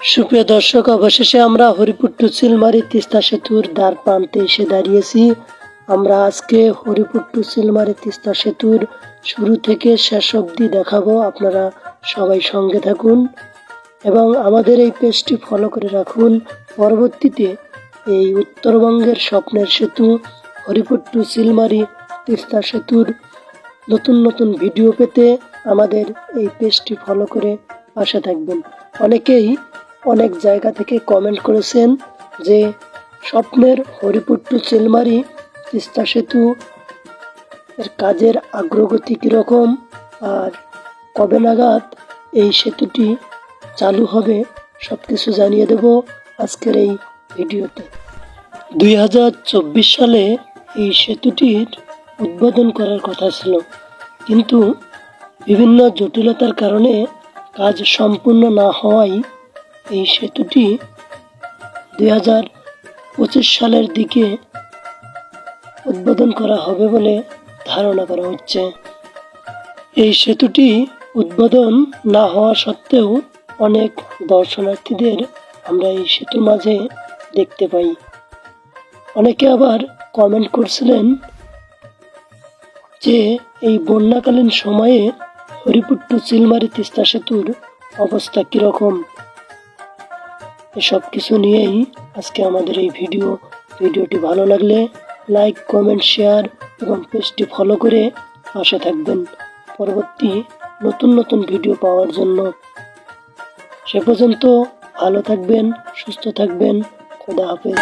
সুপ্রিয় দর্শক, অবশেষে আমরা হরিপুর টু সিলমারি তিস্তা সেতুর দ্বার প্রান্তে এসে দাঁড়িয়েছি। আমরা আজকে হরিপুর টু সিলমারি তিস্তা সেতুর শুরু থেকে শেষ অবধি দেখাবো। আপনারা সবাই সঙ্গে থাকুন এবং আমাদের এই পেজটি ফলো করে রাখুন। পরবর্তীতে এই উত্তরবঙ্গের স্বপ্নের সেতু, হরিপুর টু সিলমারি তিস্তা সেতুর নতুন নতুন ভিডিও পেতে আমাদের এই পেজটি ফলো করে পাশে থাকবেন। অনেকেই অনেক জায়গা থেকে কমেন্ট করেছেন যে স্বপ্নের হরিপুট্টু চেলমারি, তিস্তা সেতু, এর কাজের অগ্রগতি কীরকম আর কবে নাগাদ এই সেতুটি চালু হবে সব কিছু জানিয়ে দেব আজকের এই ভিডিওতে। দুই হাজার চব্বিশ সালে এই সেতুটির উদ্বোধন করার কথা ছিল, কিন্তু বিভিন্ন জটিলতার কারণে কাজ সম্পূর্ণ না হওয়ায় এই সেতুটি দুই হাজার পঁচিশ সালের দিকে উদ্বোধন করা হবে বলে ধারণা করা হচ্ছে। এই সেতুটি উদ্বোধন না হওয়া সত্ত্বেও অনেক দর্শনার্থীদের আমরা এই সেতুর মাঝে দেখতে পাই। অনেকে আবার কমেন্ট করছিলেন যে এই বন্যাকালীন সময়ে হরিপুর টু চিলমারি তিস্তা সেতুর অবস্থা কীরকম? এসব কিছু নিয়েই আজকে আমাদের এই ভিডিও। ভিডিওটি ভালো লাগলে লাইক, কমেন্ট, শেয়ার এবং পেজটি ফলো করে পাশে থাকবেন। পরবর্তী নতুন নতুন ভিডিও পাওয়ার জন্য সে পর্যন্ত ভালো থাকবেন, সুস্থ থাকবেন, খোদা হাফেজ।